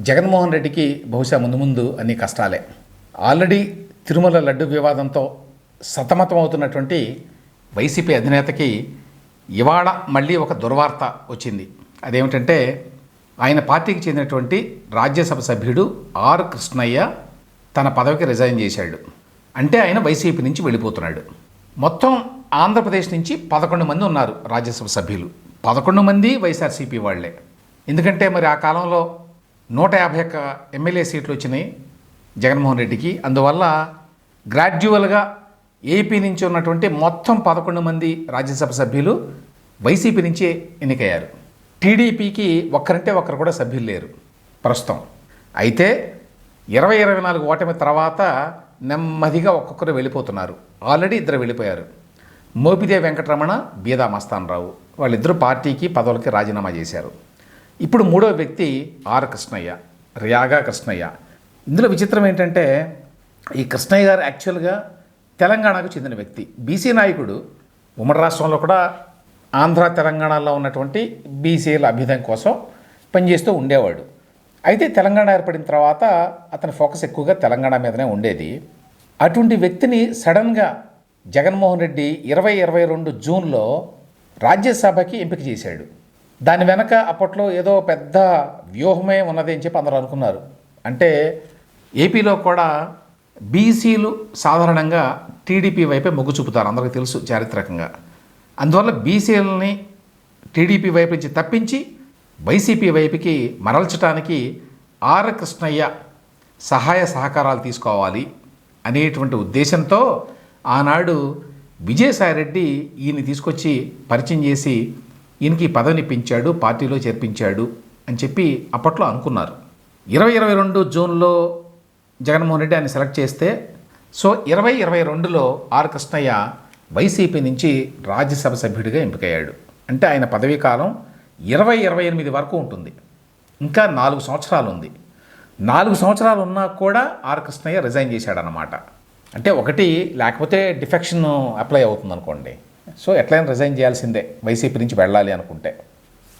జగన్మోహన్ రెడ్డికి బహుశా ముందు ముందు అన్ని కష్టాలే. ఆల్రెడీ తిరుమల లడ్డు వివాదంతో సతమతం అవుతున్నటువంటి వైసీపీ అధినేతకి ఇవాళ మళ్ళీ ఒక దుర్వార్త వచ్చింది. అదేమిటంటే ఆయన పార్టీకి చెందినటువంటి రాజ్యసభ సభ్యుడు ఆర్ కృష్ణయ్య తన పదవికి రిజైన్ చేశాడు. అంటే ఆయన వైసీపీ నుంచి వెళ్ళిపోతున్నాడు. మొత్తం ఆంధ్రప్రదేశ్ నుంచి పదకొండు మంది ఉన్నారు రాజ్యసభ సభ్యులు. పదకొండు మంది వైఎస్ఆర్సీపీ వాళ్ళే ఎందుకంటే మరి ఆ కాలంలో నూట యాభై ఒక్క ఎమ్మెల్యే సీట్లు వచ్చినాయి జగన్మోహన్ రెడ్డికి. అందువల్ల గ్రాడ్యువల్గా ఏపీ నుంచి ఉన్నటువంటి మొత్తం పదకొండు మంది రాజ్యసభ సభ్యులు వైసీపీ నుంచే ఎన్నికయ్యారు. టీడీపీకి ఒక్కరంటే ఒక్కరు కూడా సభ్యులు లేరు ప్రస్తుతం. అయితే ఇరవై ఇరవై నాలుగు ఓటమి తర్వాత నెమ్మదిగా ఒక్కొక్కరు వెళ్ళిపోతున్నారు. ఆల్రెడీ ఇద్దరు వెళ్ళిపోయారు. మోపిదే వెంకటరమణ బీదా మస్తానరావు. వాళ్ళిద్దరూ పార్టీకి పదవులకి రాజీనామా చేశారు. ఇప్పుడు మూడో వ్యక్తి ఆర్ కృష్ణయ్య రియాగా కృష్ణయ్య. ఇందులో విచిత్రం ఏంటంటే ఈ కృష్ణయ్య గారు యాక్చువల్గా తెలంగాణకు చెందిన వ్యక్తి. బీసీ నాయకుడు ఉమ్మడి రాష్ట్రంలో కూడా ఆంధ్ర తెలంగాణలో ఉన్నటువంటి బీసీల అభ్యుదయం కోసం పనిచేస్తూ ఉండేవాడు. అయితే తెలంగాణ ఏర్పడిన తర్వాత అతని ఫోకస్ ఎక్కువగా తెలంగాణ మీదనే ఉండేది. అటువంటి వ్యక్తిని సడన్గా జగన్మోహన్ రెడ్డి ఇరవై ఇరవై రెండు జూన్లో రాజ్యసభకి ఎంపిక చేశాడు. దాని వెనక అప్పట్లో ఏదో పెద్ద వ్యూహమే ఉన్నది అని చెప్పి అందరూ అనుకున్నారు. అంటే ఏపీలో కూడా బీసీలు సాధారణంగా టీడీపీ వైపే మొగ్గు చూపుతారు అందరికీ తెలుసు చారిత్రకంగా. అందువల్ల బీసీలని టీడీపీ వైపు నుంచి తప్పించి వైసీపీ వైపుకి మరల్చడానికి ఆర్ కృష్ణయ్య సహాయ సహకారాలు తీసుకోవాలి అనేటువంటి ఉద్దేశంతో ఆనాడు విజయసాయిరెడ్డి ఈయన్ని తీసుకొచ్చి పరిచయం చేసి ఈయనకి ఈ పదవిని పెంచాడు పార్టీలో చేర్పించాడు అని చెప్పి అప్పట్లో అనుకున్నారు. ఇరవై ఇరవై రెండు జూన్లో జగన్మోహన్ రెడ్డి ఆయన సెలెక్ట్ చేస్తే సో ఇరవై ఇరవై రెండులో ఆర్ కృష్ణయ్య వైసీపీ నుంచి రాజ్యసభ సభ్యుడిగా ఎంపికయ్యాడు. అంటే ఆయన పదవీ కాలం ఇరవై ఇరవై ఎనిమిది వరకు ఉంటుంది. ఇంకా నాలుగు సంవత్సరాలు ఉంది. నాలుగు సంవత్సరాలు ఉన్నా కూడా ఆర్ కృష్ణయ్య రిజైన్ చేశాడనమాట అంటే ఒకటి లేకపోతే డిఫెక్షన్ అప్లై అవుతుంది అనుకోండి సో ఎట్లయినా రిజైన్ చేయాల్సిందే వైసీపీ నుంచి వెళ్ళాలి అనుకుంటే.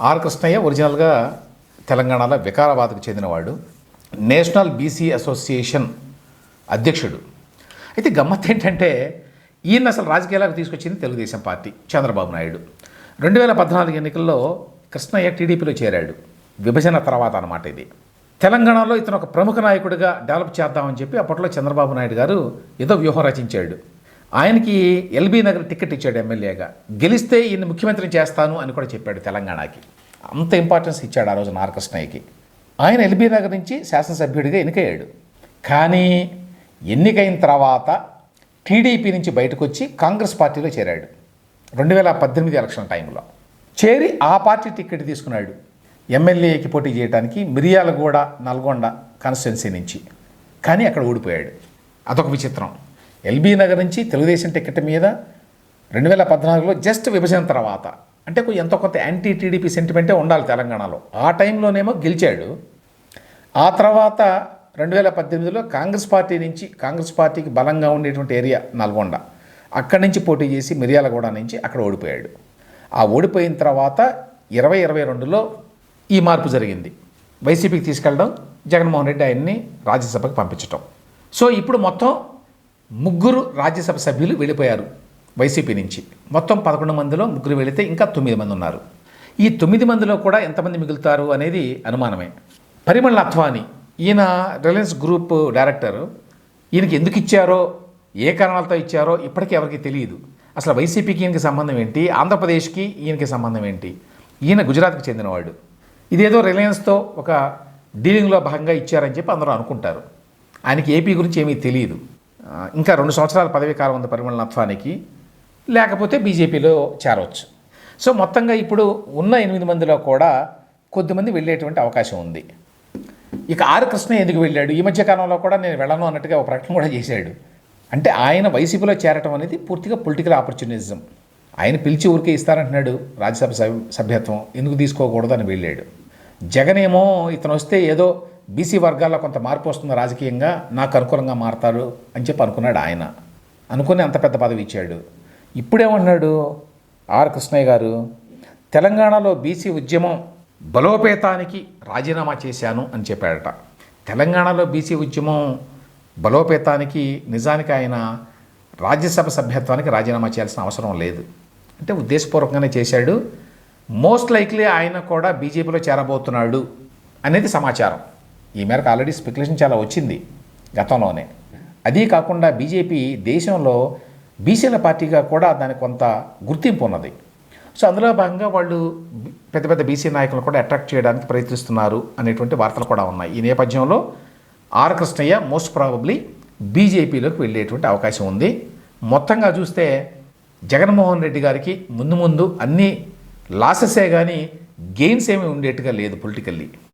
ఆర్ కృష్ణయ్య ఒరిజినల్గా తెలంగాణలో వికారాబాద్కు చెందినవాడు నేషనల్ బీసీ అసోసియేషన్ అధ్యక్షుడు. అయితే గమ్మత్ ఏంటంటే ఈయన అసలు రాజకీయాలకు తీసుకొచ్చింది తెలుగుదేశం పార్టీ చంద్రబాబు నాయుడు. రెండు వేల పద్నాలుగు ఎన్నికల్లో కృష్ణయ్య టీడీపీలో చేరాడు. విభజన తర్వాత అన్నమాట ఇది. తెలంగాణలో ఇతను ఒక ప్రముఖ నాయకుడిగా డెవలప్ చేద్దామని చెప్పి అప్పట్లో చంద్రబాబు నాయుడు గారు ఏదో వ్యూహం రచించాడు. ఆయనకి ఎల్బీ నగర్ టికెట్ ఇచ్చాడు ఎమ్మెల్యేగా. గెలిస్తే ఈయన ముఖ్యమంత్రిని చేస్తాను అని కూడా చెప్పాడు తెలంగాణకి. అంత ఇంపార్టెన్స్ ఇచ్చాడు ఆ రోజు నారకృష్ణయ్యకి. ఆయన ఎల్బీ నగర్ నుంచి శాసనసభ్యుడిగా ఎన్నికయ్యాడు. కానీ ఎన్నికైన తర్వాత టీడీపీ నుంచి బయటకు వచ్చి కాంగ్రెస్ పార్టీలో చేరాడు. రెండు వేల పద్దెనిమిది ఎలక్షన్ టైంలో. చేరి ఆ పార్టీ టికెట్ తీసుకున్నాడు. ఎమ్మెల్యేకి పోటీ చేయడానికి మిరియాలగూడ నల్గొండ కాన్స్టిట్యున్సీ నుంచి. కానీ అక్కడ ఓడిపోయాడు. అదొక విచిత్రం. ఎల్బీ నగర్ నుంచి తెలుగుదేశం టికెట్ మీద రెండు వేల పద్నాలుగులో జస్ట్ విభజన తర్వాత అంటే ఎంత ఎంతో కొంత యాంటీ టీడీపీ సెంటిమెంటే ఉండాలి తెలంగాణలో. ఆ టైంలోనేమో గెలిచాడు. ఆ తర్వాత రెండు వేల పద్దెనిమిదిలో కాంగ్రెస్ పార్టీ నుంచి కాంగ్రెస్ పార్టీకి బలంగా ఉండేటువంటి ఏరియా నల్గొండ. అక్కడి నుంచి పోటీ చేసి మిర్యాలగూడ నుంచి అక్కడ ఓడిపోయాడు. ఆ ఓడిపోయిన తర్వాత ఇరవై ఇరవై రెండులో ఈ మార్పు జరిగింది. వైసీపీకి తీసుకెళ్ళడం జగన్మోహన్ రెడ్డి ఆయన్ని రాజ్యసభకు పంపించటం. సో ఇప్పుడు మొత్తం ముగ్గురు రాజ్యసభ సభ్యులు వెళ్ళిపోయారు వైసీపీ నుంచి. మొత్తం పదకొండు మందిలో ముగ్గురు వెళితే ఇంకా తొమ్మిది మంది ఉన్నారు. ఈ తొమ్మిది మందిలో కూడా ఎంతమంది మిగులుతారు అనేది అనుమానమే. పరిమళ అత్వాని ఈయన రిలయన్స్ గ్రూప్ డైరెక్టర్ ఈయనకి ఎందుకు ఇచ్చారో ఏ కారణాలతో ఇచ్చారో ఇప్పటికీ ఎవరికి తెలియదు. అసలు వైసీపీకి ఈయనకి సంబంధం ఏంటి? ఆంధ్రప్రదేశ్కి ఈయనకి సంబంధం ఏంటి? ఈయన గుజరాత్కి చెందినవాడు. ఇదేదో రిలయన్స్తో ఒక డీలింగ్లో భాగంగా ఇచ్చారని చెప్పి అందరూ అనుకుంటారు. ఆయనకి ఏపీ గురించి ఏమీ తెలియదు. ఇంకా రెండు సంవత్సరాల పదవీ కాలం ఉంది పరిమళ నత్వానికి లేకపోతే బీజేపీలో చేరవచ్చు సో మొత్తంగా ఇప్పుడు ఉన్న ఎనిమిది మందిలో కూడా కొద్దిమంది వెళ్ళేటువంటి అవకాశం ఉంది. ఇక ఆర్ కృష్ణ ఎందుకు వెళ్ళాడు? ఈ మధ్య కాలంలో కూడా నేను వెళ్ళను అన్నట్టుగా ఒక ప్రకటన కూడా చేశాడు. అంటే ఆయన వైసీపీలో చేరటం అనేది పూర్తిగా పొలిటికల్ ఆపర్చునిజం ఆయన పిలిచి ఊరికే ఇస్తారంటున్నాడు రాజ్యసభ సభ్యత్వం ఎందుకు తీసుకోకూడదు అని వెళ్ళాడు. జగన్ ఏమో ఇతను వస్తే ఏదో బీసీ వర్గాల్లో కొంత మార్పు వస్తుంది రాజకీయంగా నాకు అనుకూలంగా మారతాడు అని చెప్పి అనుకున్నాడు ఆయన. అనుకుని అంత పెద్ద పదవి ఇచ్చాడు. ఇప్పుడేమన్నాడు ఆర్ కృష్ణయ్య గారు తెలంగాణలో బీసీ ఉద్యమం బలోపేతానికి రాజీనామా చేశాను అని చెప్పాడట. తెలంగాణలో బీసీ ఉద్యమం బలోపేతానికి నిజానికి ఆయన రాజ్యసభ సభ్యత్వానికి రాజీనామా చేయాల్సిన అవసరం లేదు. అంటే ఉద్దేశపూర్వకంగానే చేశాడు. మోస్ట్ లైక్లీ ఆయన కూడా బీజేపీలో చేరబోతున్నాడు అనేది సమాచారం. ఈ మేరకు ఆల్రెడీ స్పెక్యులేషన్ చాలా వచ్చింది గతంలోనే. అదీ కాకుండా బీజేపీ దేశంలో బీసీల పార్టీగా కూడా దానికి కొంత గుర్తింపు ఉన్నది. సో అందులో భాగంగా వాళ్ళు పెద్ద పెద్ద బీసీ నాయకులను కూడా అట్రాక్ట్ చేయడానికి ప్రయత్నిస్తున్నారు అనేటువంటి వార్తలు కూడా ఉన్నాయి. ఈ నేపథ్యంలో ఆర్ కృష్ణయ్య మోస్ట్ ప్రాబబ్లీ బీజేపీలోకి వెళ్ళేటువంటి అవకాశం ఉంది. మొత్తంగా చూస్తే జగన్మోహన్ రెడ్డి గారికి ముందు ముందు అన్ని లాసెసే కానీ గెయిన్స్ ఏమీ ఉండేట్టుగా లేదు పొలిటికల్లీ